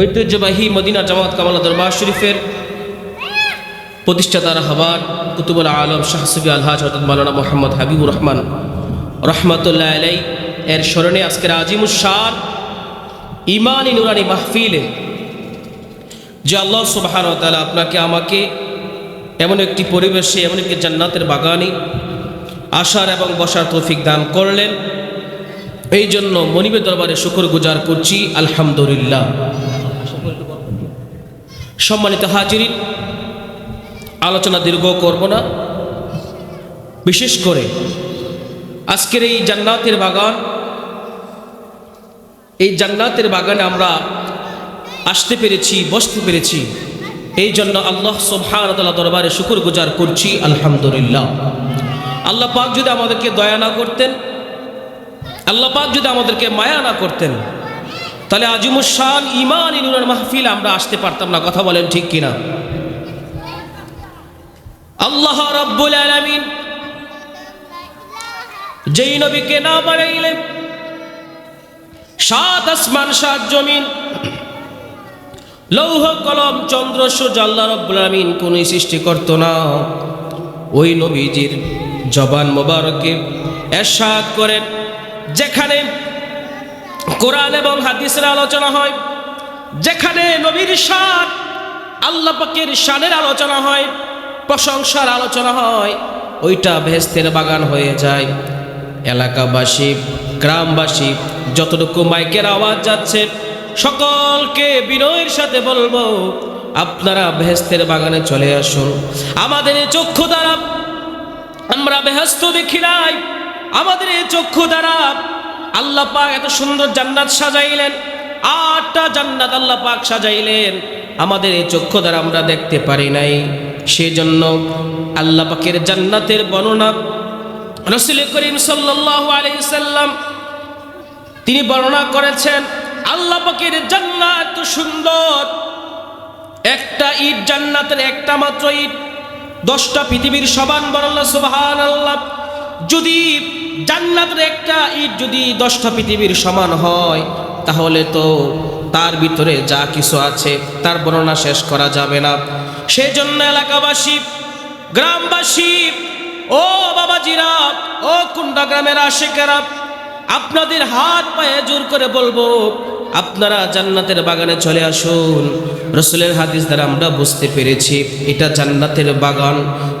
ঐতিহ্যবাহী মদিনা জামাত কামালা দরবার শরীফের প্রতিষ্ঠাতার হবার কুতুবুল আলম শাহসুবি আলহাজ হজরত মালানা মোহাম্মদ হাবিবুর রহমান রহমতুল্লাহ আলাই এর স্মরণে আজকের আজিমুসার ইমানি নুরানি মাহফিলে যে আল্লাহ সুবাহান তালা আপনাকে, আমাকে এমন একটি পরিবেশে, এমন একটি জান্নাতের বাগানে আসার এবং বসার তৌফিক দান করলেন। এই জন্য মনিবের দরবারে শুকর গুজার করছি। আলহামদুলিল্লাহ। সম্মানিত হাজিরিন, আলোচনা দীর্ঘ করব না। বিশেষ করে আজকের এই জান্নাতের বাগান, এই জান্নাতের বাগানে আমরা আসতে পেরেছি, বসতে পেরেছি। এই জন্য আল্লাহ সোহানতাল্লাহ দরবারে শুকুর গুজার করছি, আলহামদুলিল্লাহ। আল্লাহ পাক যদি আমাদেরকে দয়া না করতেন, আল্লাহ পাক যদি আমাদেরকে মায়া না করতেন তাহলে আজিমুসান ইমান ইনুরার মাহফিল আমরা আসতে পারতাম না, কথা বলেন ঠিক কিনা? আল্লাহ রব্বুল আলামিন যেই নবীকে না বাড়াইলেন সাত আসমান, সাত জমিন, লৌহ, কলম, চন্দ্র, সূর্য, আল্লাহ রব্বুল আলামিন কোনই সৃষ্টি করত না। ওই নবীজির জবান মোবারকে এরশাদ করেন, যেখানে কোরআন এবং হাদিসের আলোচনা হয়। যেখানে নবীর শান আল্লাহ পাকের আলোচনা হয়, প্রশংসার আলোচনা হয়, ওইটা ভেস্তের বাগান হয়ে যায়। এলাকাবাসী, গ্রামবাসী, যতটুকু মাইকের আওয়াজ যাচ্ছে, সকলকে বিনয়ের সাথে বলব, আপনারা ভেস্তের বাগানে চলে আসুন। আমাদের চক্ষু দ্বারা আমরা বেহস্ত দেখি নাই, আমাদের চক্ষু দ্বারা আল্লাহ পাক এত সুন্দর জান্নাত সাজাইলেন। আটটা জান্নাত আল্লাহ পাক সাজাইলেন। আমাদের এই চক্ষু দ্বারা আমরা দেখতে পারি নাই। সেজন্য আল্লাহ পাকের জান্নাতের বর্ণনা রসুল করিম সাল্লাল্লাহু আলাইহি সাল্লাম তিনি বর্ণনা করেছেন, আল্লাহ পাকের জান্নাত সুন্দর। একটা ইট জান্নাতের একটা মাত্র ইট। দশটা পৃথিবীর সমান বরল্লা সুবহান আল্লাহ যদি জান্নাতের একটা ইট যদি দশটা পৃথিবীর সমান হয়, তাহলে তো তার ভিতরে যা কিছু আছে, তার বর্ণনা শেষ করা যাবে না। সেই জন্য এলাকাবাসী, গ্রামবাসী, ও বাবাজিরা, ও কুন্ডা গ্রামের আশেকেরা, আপনাদের হাত পায়ে জোর করে বলব আপনারা জান্নাতের বাগানে চলে আসুন। রসুলের হাদিস দ্বারা আমরা বুঝতে পেরেছি, এটা জান্নাতের বাগান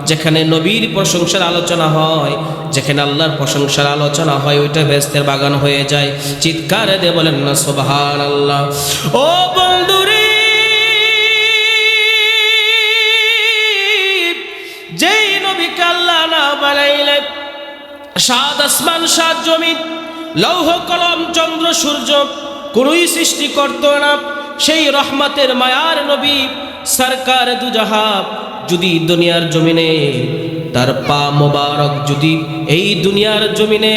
যেখানে নবীর প্রশংসার আলোচনা হয়, যেখানে আল্লাহর প্রশংসার আলোচনা হয়, ওইটা বেস্তের বাগান হয়ে যায়। চিৎকার দে বলেন না সোবাহান আল্লাহ ও বন্ধুরে, যেই নবীকে আল্লাহ না সাত আসমান, সাত জমিন, লৌহ, কলম, চন্দ্র, সূর্য কোনোই সৃষ্টি করত না। সেই রহমতের মায়ার নবী সরকার দুজাহাব যদি দুনিয়ার জমিনে, তার পা মোবারক যদি এই দুনিয়ার জমিনে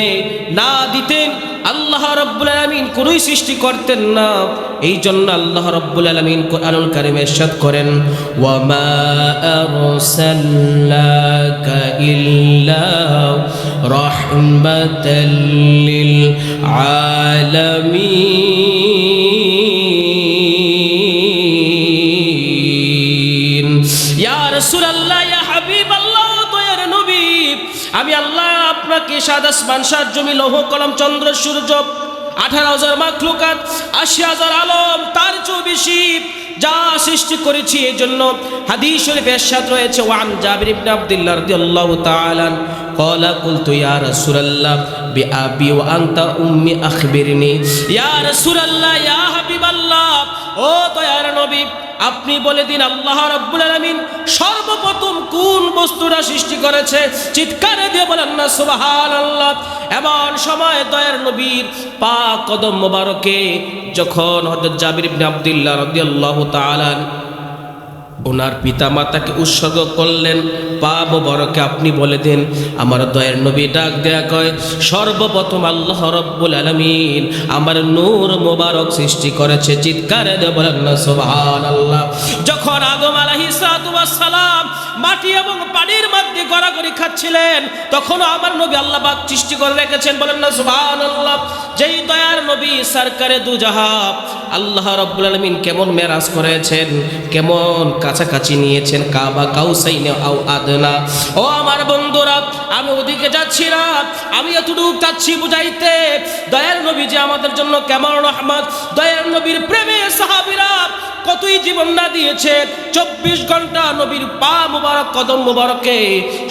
না দিতেন আল্লাহ রব্বুল আলমিন কোনোই সৃষ্টি করতেন না। এই জন্য আল্লাহ রব্বুল আলমিন কোরআনুল কারিমে ইরশাদ করেন, ওয়ামা আরসালনাকা আল্লাহ আপনাকে সাত আসমান সাত জমি লৌহ কলম চন্দ্র সূর্য আঠারো হাজার মাখলুকাত আশি হাজার আলম তার চেয়েও বেশি যা সৃষ্টি করেছি এই জন্য হাদিস শরীফ এরশাদ রয়েছে ওয়ান জাবির ইবনে আব্দুল্লাহ রাদিয়াল্লাহু তাআলা قال قلت يا رسول الله بأبي وأنت أمي أخبرني يا رسول الله يا حبيب الله ও দয়ার নবী আপনি বলে দিন, আল্লাহ রাব্বুল আলামিন সর্বপ্রথম কোন বস্তুটা সৃষ্টি করেছে? চিৎকারে দিয়ে বলেন, না, সুবহানাল্লাহ। এমন সময় দয়ার নবীর পা কদম মোবারকে যখন হযরত জাবির আব্দুল্লাহ রাদিয়াল্লাহু তাআলা ওনার পিতা মাতাকে উৎসর্গ করলেন, পাপ বড়কে আপনি বলে দিন। আমার দয়ের নবী ডাক দেয়া কয়, সর্বপ্রথম আল্লাহ রব্বুল আলমিন আমার নূর মোবারক সৃষ্টি করেছে, চিৎকারে সোহান আল্লাহ যখন আদম আলাহি সালাম মাটি এবং পানির মধ্যে গড়াগড়ি খাচ্ছিলেন, তখনও আমার নবী আল্লাহ পাক সৃষ্টি করে রেখেছেন, বলেন না সুবহান আল্লাহ যেই দয়ার নবী সরকারে দু জাহাব আল্লাহ রব্বুল আলমিন কেমন মেরাজ করেছেন, কেমন কাছাকাছি নিয়েছেন, কাবা কাউসাইনে আও আদনা। ও আমার বন্ধুরা, আমি ওদিকে যাচ্ছি না, আমি এতটুকু যাচ্ছি বুঝাইতে, দয়ার নবী যে আমাদের জন্য কেমন রহমত, দয়ার নবীর প্রেমে সাহাবিরা কতই জীবন না দিয়েছে, চব্বিশ ঘণ্টা নবীর পা মুবারক, কদম মুবারকে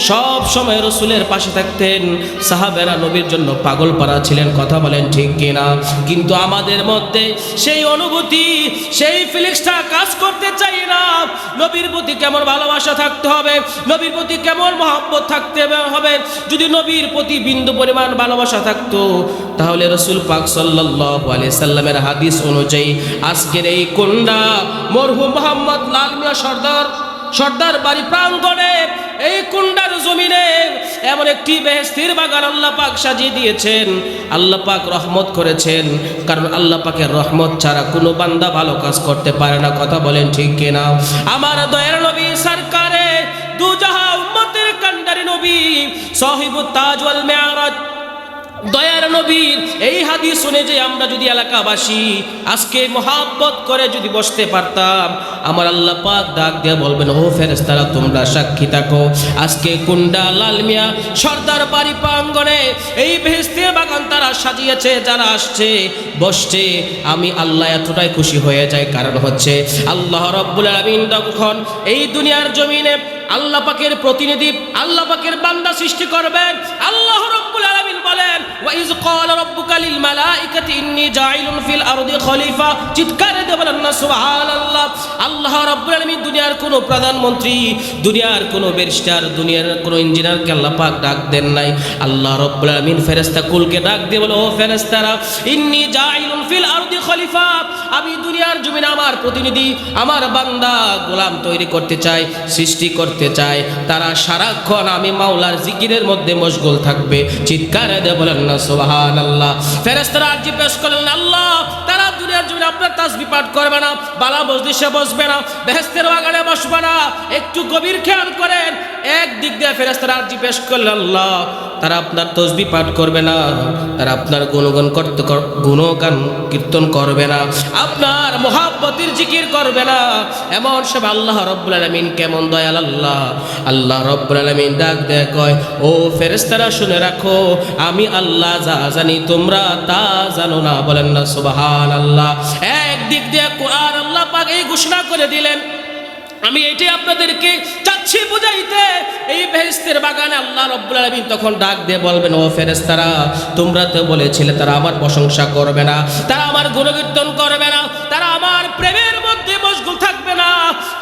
সব সময় রসুলের পাশে থাকতেন। সাহাবেরা নবীর জন্য পাগল পারা ছিলেন, কথা বলেন ঠিক কিনা? কিন্তু আমাদের মধ্যে সেই অনুভূতি, সেই ফিলিংসটা কাজ করতে চাই না। নবীর প্রতি কেমন ভালোবাসা থাকতে হবে, নবীর প্রতি কেমন মহব্বত থাকতে হবে? যদি নবীর প্রতি বিন্দু পরিমাণ ভালোবাসা থাকতো, তাহলে রসুল পাক সাল্লাহ আলি সাল্লামের হাদিস অনুযায়ী আজকের এই কুন্ডা মরহুম মোহাম্মদ লাল মিয়া সর্দার সর্দার বাড়ি প্রাঙ্গণে, এই কুন্ডার জমিনে এমন একটি বেহেস্তির বাগান আল্লাহ পাক সাজিয়ে দিয়েছেন। আল্লাহ পাক রহমত করেছেন, কারণ আল্লাহ পাকের রহমত ছাড়া কোনো বান্দা ভালো কাজ করতে পারে না। কথা বলেন ঠিক কিনা? আমার দয়ার নবী সরকারে দু জাহা উম্মতের কান্ডারি নবী সাহিবুত তাজ ওয়াল মেয়ারাজ দয়ার নবীর এই হাদিস শুনে যে আমরা যদি এলাকাবাসী আজকে মহাব্বত করে যদি বসতে পারতাম, আমার আল্লাহ পাক ডাক দিয়ে বলবেন, ও ফেরেস্তারা তোমরা সাক্ষী থাকো। আজকে কুন্ডা লাল মিয়া সর্দার বাড়ি প্রাঙ্গণে এই বেহেস্তের বাগান তারা সাজিয়েছে, যারা আসছে, বসছে। আমি আল্লাহ এতটাই খুশি হয়ে যায় কারণ হচ্ছে আল্লাহ রব্বুল আলমিন তখন এই দুনিয়ার জমিনে আল্লাহ পাকের প্রতিনিধি, আল্লাহ পাকের বান্দা সৃষ্টি করবেন। আল্লাহ রব্বুল আলামিন বলেন, ওয়াইজ ক্বালা রাব্বুকা লিল মালাইকাতি ইন্নী জাইলুন ফিল আরদি খলিফা। চিৎকারে দিয়ে বলেন, না, সুবহানাল্লাহ, আল্লাহ রব্বুল আলামিন দুনিয়ার কোনো প্রধানমন্ত্রী, দুনিয়ার কোনো ব্যারিস্টার, দুনিয়ার কোনো ইঞ্জিনিয়ারকে আল্লাহ পাক ডাক দেন নাই। আল্লাহ রব্বুল আলামিন ফেরেশতা কুলকে ডাক দিয়ে বলে, ও ফেরেশতারা, ইন্নী জাইলুন ফিল আরদি খলিফা, আমি দুনিয়ার জমিনে আমার প্রতিনিধি, আমার বান্দা গোলাম তৈরি করতে চাই সৃষ্টি করতে চায়। তারা সারাক্ষণ আমি মাওলার জিকিরের মধ্যে মশগুল থাকবে। চিৎকার দিয়ে বলেন না সোহান আল্লাহ ফেরেস্তারা আর্জি পেশ করলেন আল্লাহ তারা আপনার তাসবি পাঠ করবে না তারা আপনার গুণগান করতে গুণগান কীর্তন করবে না, আপনার মহাব্বতির জিকির করবে না। এমন সব আল্লাহ রব্বুল আলমিন কেমন দয়াল আল্লাহ আল্লাহ রব্বুল আলমিন ডাক দেয়, কয়, ও ফেরেস্তারা শুনে রাখো, আমি আল্লাহ যা জানি তোমরা তা জানো না। বলেন না সুবাহান আল্লাহ একদিক দিয়ে কোরআন আল্লাহ পাক এই ঘোষণা করে দিলেন, আমি এটাই আপনাদেরকে চাচ্ছি বুঝাইতে। এই বেহেস্তের বাগানে আল্লাহ রব্বুল আলমিন তখন ডাক দিয়ে বলবেন, ও ফেরেস্তারা তোমরা তো বলেছিলে তারা আমার প্রশংসা করবে না, তারা আমার গুণকীর্তন করবে না, তারা আমার প্রেমের মশগুল থাকবে না।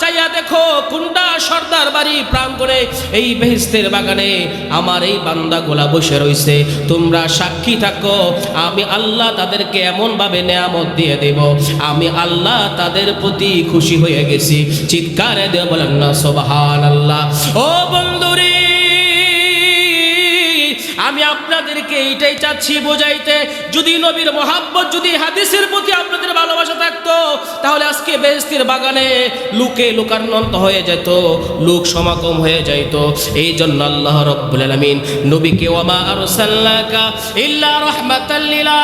চাইয়া দেখো কুন্ডা সর্দার বাড়ি প্রাঙ্গণে এই বেহেস্তের বাগানে আমার এই বান্দাগুলা বসে রইছে। তোমরা সাক্ষী থাকো, আমি আল্লাহ তাদেরকে এমনভাবে নেয়ামত দিয়ে দেব। আমি আল্লাহ তাদের প্রতি খুশি হয়ে গেছি। চিৎকারে দিয়ে বলেন না সোবাহান আল্লাহ ও বন্ধুরি, আমি আপনাদেরকে এইটাই চাচ্ছি বোঝাইতে, যদি নবীর মহাব্বত, যদি হাদিসের প্রতি আপনাদের ভালোবাসা থাকতো তাহলে আজকে বেহস্তির বাগানে লুকে লুকান্নত হয়ে যেত, লোক সমাগম হয়ে যাইত। এই জন্য আল্লাহ রব্বুল আলামিন নবীকে ওয়ামা আরসালনাকা ইল্লা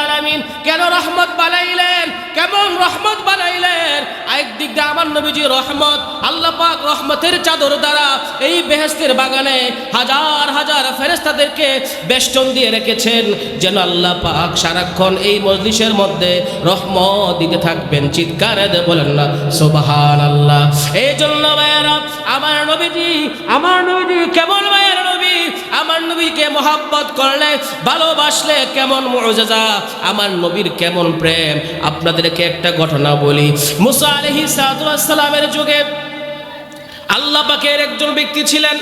আলামিন কেন রহমত বানাইলেন কেমন রহমত বানাইলেন? একদিক দিয়ে আমার নবীজি রহমত, আল্লাহ পাক রহমতের চাদর দ্বারা এই বেহেস্তের বাগানে হাজার হাজার ফেরেস্তাদেরকে বেষ্টন দিয়ে রেখেছেন, যেন আল্লাহ পাক সারাক্ষণ এই মজলিসের মধ্যে রহমত দিতে থাকবেন। চিৎকারে দে বলেন না সোবাহান আল্লাহ এই জন্য ভাইয়েরা, আমার নবীজি আমার নবীজি কেমন ভাইয়ের নবী? আমার নবীকে মোহাব্বত করলে, ভালোবাসলে কেমন মর্যাদা আমার নবীর কেমন প্রেম? আপনাদেরকে একটা ঘটনা বলি। মুসা আলহি সালামের যুগে আল্লাহ পাকের একজন ব্যক্তি ছিলেন,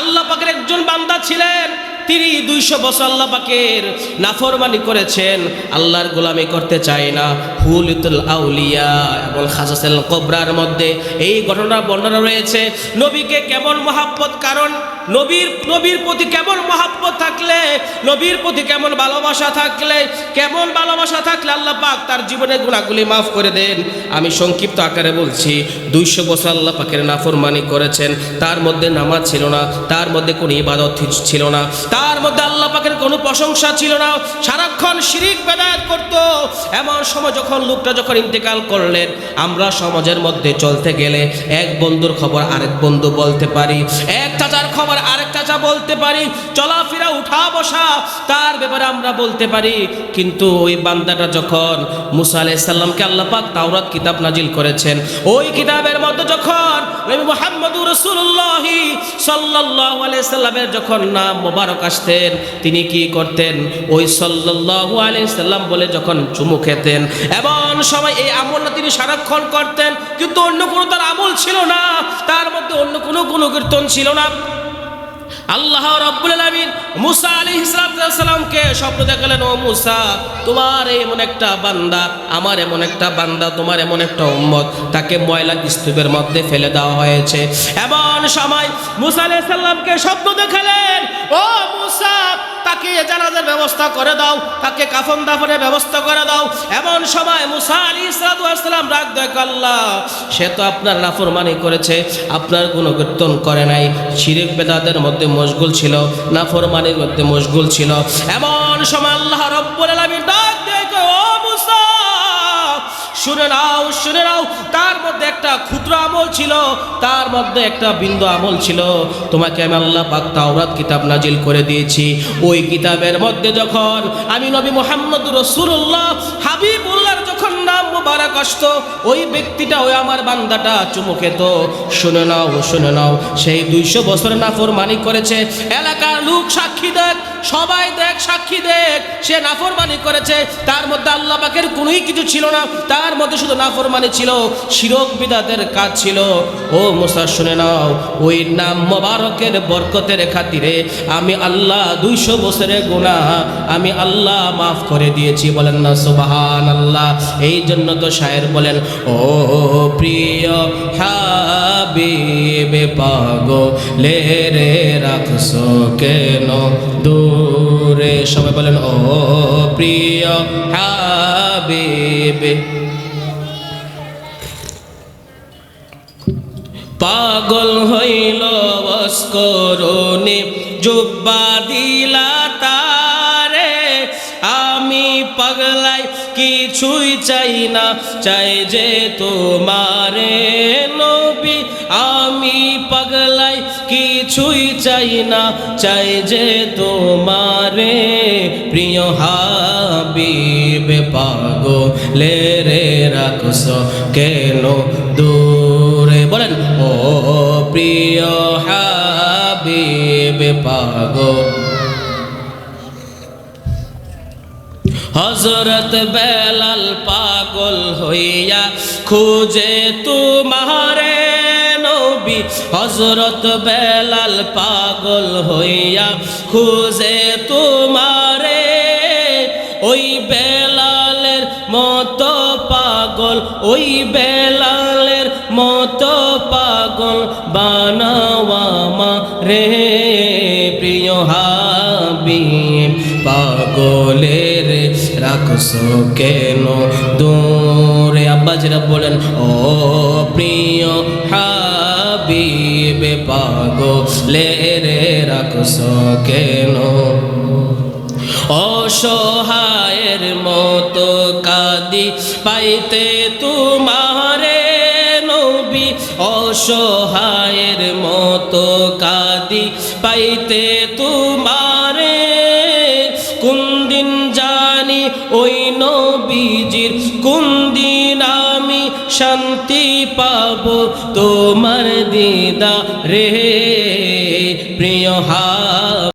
আল্লাহ পাকের একজন বান্দা ছিলেন। তিনি দুইশো বছর আল্লাহ পাকের নাফরমানি করেছেন। আল্লাহর গোলামি করতে চায় না। হুলিতুল আউলিয়া এবং খাসাসেল কবরার মধ্যে এই ঘটনা বর্ণনা রয়েছে। নবীকে কেমন মহাব্বত, কারণ নবীর নবীর প্রতি কেমন মহাব্বত থাকলে, নবীর প্রতি কেমন ভালোবাসা থাকলে, কেমন ভালোবাসা থাকলে আল্লাহ পাক তার জীবনের গুণাগুলি মাফ করে দেন। আমি সংক্ষিপ্ত আকারে বলছি, দুইশো বছর আল্লাহ পাকের নাফরমানি করেছেন, তার মধ্যে নামাজ ছিল না, তার মধ্যে কোনো ইবাদত ছিল না, তার মধ্যে আল্লাহ পাকের কোনো প্রশংসা ছিল না। সারাক্ষণ শিরিক বেদায়াত করত। এমন সময় যখন লোকটা যখন ইন্তেকাল করলেন, আমরা সমাজের মধ্যে চলতে গেলে এক বন্ধুর খবর আরেক বন্ধু বলতে পারি, এক চাচার খবর আরেক চাচা বলতে পারি, চলাফেরা উঠা বসা তার ব্যাপারে আমরা বলতে পারি। কিন্তু ওই বান্দাটা যখন মুসা আলাইসাল্লামকে আল্লাহ পাক তাওরাত কিতাব নাজিল করেছেন, ওই কিতাবের মধ্যে যখন নবী মুহাম্মদুর রাসূলুল্লাহ সাল্লাল্লাহু আলাইহি সাল্লামের যখন নাম মোবারক আসতেন তিনি কি করতেন? ওই সাল্লাল্লাহু আলাইহি সাল্লাম বলে যখন চুমু খেতেন, এমন সময় এই আমলটা তিনি সারাক্ষণ করতেন, কিন্তু অন্য কোনো তার আমল ছিল না। তার মধ্যে অন্য কোনো কোনো কীর্তন ছিল না। আল্লাহ রব্বুল আলামিন মুসা আলাইহিস ইসলামকে স্বপ্ন দেখালেন, ও মুসা, তোমার এমন একটা বান্দা, আমার এমন একটা বান্দা, তোমার এমন একটা উম্মত, তাকে ময়লা স্তূপের মধ্যে ফেলে দেওয়া হয়েছে। এমন সময় মুসা আলাইহিস সাল্লামকে স্বপ্ন দেখালেন, ও মুসা তাকে জানাজার ব্যবস্থা করে দাও, তাকে কাফন দাফনের ব্যবস্থা করে দাও। এমন সময় মুসা আলী সালাম রাগ দেখ আল্লাহ, সে তো আপনার নাফরমানি করেছে, আপনার কোনো কীর্তন করে নাই। শিরিক বেদাদের মধ্যে মশগুল ছিল, নাফরমানির মধ্যে মশগুল ছিল। এমন সময় আল্লাহ রব্বুল আলামিন ডাক শুনে নাও শুনে নাও। তার মধ্যে একটা ক্ষুদ্র আমল ছিল, তার মধ্যে একটা বিন্দু আমল ছিল। তোমাকে আমি আল্লাহ পাক তাওরাত কিতাব নাজিল করে দিয়েছি। ওই কিতাবের মধ্যে যখন আমি নবী মোহাম্মদ রসুল্লাহ হাবিবুল্লাহর যখন নাম মুবারক আসতো, ওই ব্যক্তিটা ওই আমার বান্দাটা চুমু খেত। শুনে নাও শুনে নাও। সেই দুইশো বছর নাফর মানি করেছে। এলাকার লোক সাক্ষী দেখ সবাই দেখ সাক্ষী দেখ, সে নাফরমানি করেছে। তার মধ্যে আল্লাহ পাকের কোনোই কিছু ছিল না, তার মধ্যে শুধু নাফরমানি ছিল, শিরক বিদাতের কাজ ছিল। ও মোসা, শুনে নাও, ওই নাম মোবারকের বরকতের খাতিরে আমি আল্লাহ দুইশো বছরের গুণা আমি আল্লাহ মাফ করে দিয়েছি, বলেন না সুবাহান আল্লাহ এই জন্য তো শায়ের বলেন, ও প্রিয় হাবিবে পাগো লে রে রাখছো কেন দূরে সবাই বলেন, ও প্রিয় হাবিবে, পাগল হইল বস্করণে, জুব্বা দিলা তারে, আমি পাগলাই কিছুই চাই না, চাই যে তোমারে নবী, আমি পাগলাই কিছুই চাই না, চাই যে তোমারে। প্রিয় হাবিব পাগলে রে রাখস কেন দূরে? বলেন, ও প্রিয় হাবিব, পাগল। হজরত বেলাল পাগল হইয়া খুঁজে তোমারে। নবী হজরত বেলাল পাগল হইয়া খুঁজে তোমারে। ওই বেলালের মতো পাগল, ওই বেলালের মতো পাগল বানাওয়ামা রে প্রিয় হাবিব, পাগলের রাখছো কেন দূরে? আব্বাজিরা বলেন, ও প্রিয় হাবিব রে রাখছো কেন অসহায়ের মতো কাদি পাইতে তোমারে নবী। অসহায়ের মতো কাদি পাইতে তোমারে পাব তোমার দিদা রে প্রিয় হা